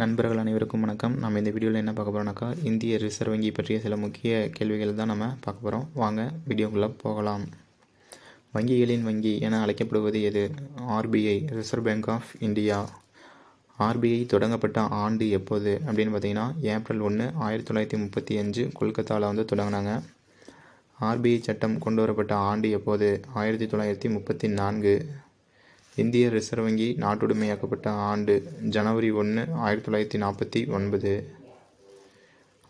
நண்பர்கள் அனைவருக்கும் வணக்கம். நம்ம இந்த வீடியோவில் என்ன பார்க்க போகிறோம்னாக்கா இந்திய ரிசர்வ் வங்கி பற்றிய சில முக்கிய கேள்விகள் தான் நம்ம பார்க்க போகிறோம் வாங்க வீடியோக்குள்ளே போகலாம். வங்கிகளின் வங்கி என அழைக்கப்படுவது எது? RBI reserve bank of India RBI தொடங்கப்பட்ட ஆண்டு எப்போது? அப்படின்னு பார்த்தீங்கன்னா ஏப்ரல் ஒன்று ஆயிரத்தி தொள்ளாயிரத்தி முப்பத்தி அஞ்சு கொல்கத்தாவில் வந்து தொடங்கினாங்க. ஆர்பிஐ சட்டம் கொண்டு வரப்பட்ட ஆண்டு எப்போது? ஆயிரத்தி தொள்ளாயிரத்தி முப்பத்தி நான்கு. இந்திய ரிசர்வ் வங்கி நாட்டுடைமையாக்கப்பட்ட ஆண்டு ஜனவரி ஒன்று ஆயிரத்தி தொள்ளாயிரத்தி நாற்பத்தி ஒன்பது.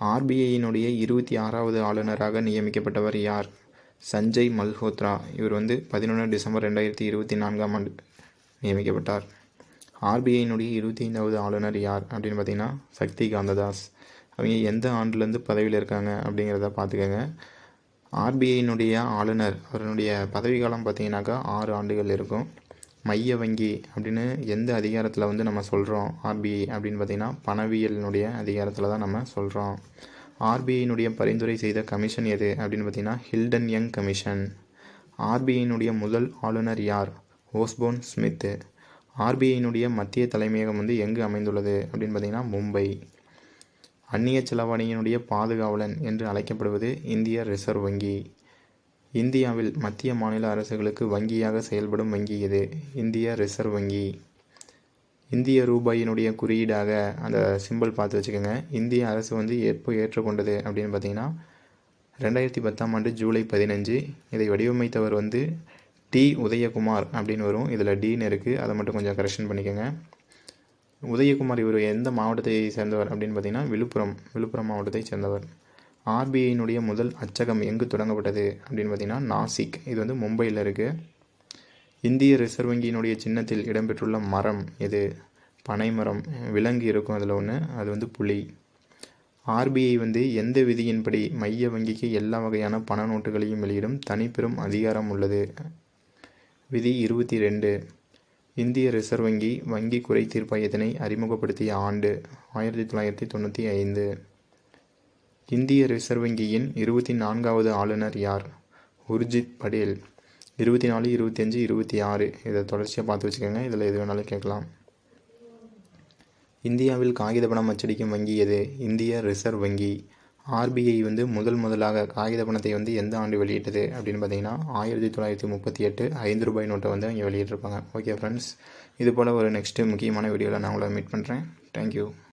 ஆர்பிஐயினுடைய இருபத்தி ஆறாவது ஆளுநராக நியமிக்கப்பட்டவர் யார்? சஞ்சய் மல்ஹோத்ரா. இவர் வந்து பதினொன்று டிசம்பர் ரெண்டாயிரத்தி இருபத்தி நான்காம் ஆண்டு நியமிக்கப்பட்டார். ஆர்பிஐனுடைய இருபத்தி ஐந்தாவது ஆளுநர் யார் அப்படின்னு பார்த்தீங்கன்னா சக்தி காந்ததாஸ். அவங்க எந்த ஆண்டுலேருந்து பதவியில் இருக்காங்க அப்படிங்கிறத பார்த்துக்கோங்க. ஆர்பிஐயினுடைய ஆளுநர் அவருடைய பதவி காலம் பார்த்தீங்கன்னாக்கா ஆறு ஆண்டுகள் இருக்கும். மைய வங்கி அப்படின்னு எந்த அதிகாரத்தில் வந்து நம்ம சொல்கிறோம் ஆர்பிஐ அப்படின்னு பார்த்திங்கன்னா பணவியலினுடைய அதிகாரத்தில் தான் நம்ம சொல்கிறோம் ஆர்பிஐனுடைய பரிந்துரை செய்த கமிஷன் எது அப்படின்னு பார்த்திங்கன்னா ஹில்டன் யங் கமிஷன் ஆர்பிஐனுடைய முதல் ஆளுநர் யார்? ஓஸ்போன் ஸ்மித்து ஆர்பிஐனுடைய மத்திய தலைமையகம் வந்து எங்கு அமைந்துள்ளது அப்படின்னு பார்த்திங்கன்னா மும்பை. அந்நிய செலவாணியினுடைய பாதுகாவலன் என்று அழைக்கப்படுவது இந்திய ரிசர்வ் வங்கி. இந்தியாவில் மத்திய மாநில அரசுகளுக்கு வங்கியாக செயல்படும் வங்கி எது? இந்திய ரிசர்வ் வங்கி. இந்திய ரூபாயினுடைய குறியீடாக அந்த சிம்பிள் பார்த்து வச்சுக்கோங்க. இந்திய அரசு வந்து எப்போ ஏற்றுக்கொண்டது அப்படின்னு பார்த்தீங்கன்னா ரெண்டாயிரத்தி பத்தாம் ஆண்டு ஜூலை பதினஞ்சு இதை வடிவமைத்தவர் வந்து டி உதயகுமார் அப்படின்னு வரும். இதில் டீன்னு இருக்குது அதை மட்டும் கொஞ்சம் கரெக்ஷன் பண்ணிக்கோங்க. உதயகுமார் இவர் எந்த மாவட்டத்தை சேர்ந்தவர் அப்படின்னு பார்த்தீங்கன்னா விழுப்புரம் விழுப்புரம் மாவட்டத்தை சேர்ந்தவர். ஆர்பிஐனுடைய முதல் அச்சகம் எங்கு தொடங்கப்பட்டது அப்படின்னு பார்த்தீங்கன்னா நாசிக். இது வந்து மும்பையில் இருக்குது இந்திய ரிசர்வ் வங்கியினுடைய சின்னத்தில் இடம்பெற்றுள்ள மரம் எது? பனைமரம் விலங்கு இருக்கும் அதில் ஒன்று அது வந்து புலி. ஆர்பிஐ வந்து எந்த விதியின்படி மைய வங்கிக்கு எல்லா வகையான பண நோட்டுகளையும் வெளியிடும் தனிப்பெரும் அதிகாரம் உள்ளது. விதி இருபத்தி ரெண்டு. இந்திய ரிசர்வ் வங்கி வங்கி குறை தீர்ப்பாயத்தினை அறிமுகப்படுத்திய ஆண்டு ஆயிரத்தி தொள்ளாயிரத்தி தொண்ணூற்றி ஐந்து. இந்திய ரிசர்வ் வங்கியின் இருபத்தி நான்காவது ஆளுநர் யார்? உர்ஜித் படேல். இருபத்தி நாலு இருபத்தஞ்சு இருபத்தி ஆறு இதை தொடர்ச்சியாக பார்த்து வச்சுக்கோங்க. இதில் எது வேணாலும் கேட்கலாம். இந்தியாவில் காகித பணம் அச்சடிக்கும் வங்கி எது? இந்திய ரிசர்வ் வங்கி. ஆர்பிஐ வந்து முதல் முதலாக காகித பணத்தை வந்து எந்த ஆண்டு வெளியிட்டது அப்படின்னு பார்த்தீங்கன்னா ஆயிரத்தி தொள்ளாயிரத்தி முப்பத்தி எட்டு ஐந்து ரூபாய் நோட்டை வந்து அவங்க வெளியிட்டிருப்பாங்க. ஓகே ஃப்ரெண்ட்ஸ் இது போல் ஒரு நெக்ஸ்ட்டு முக்கியமான வீடியோவில் நான் உங்களை மீட் பண்ணுறேன் தேங்க்யூ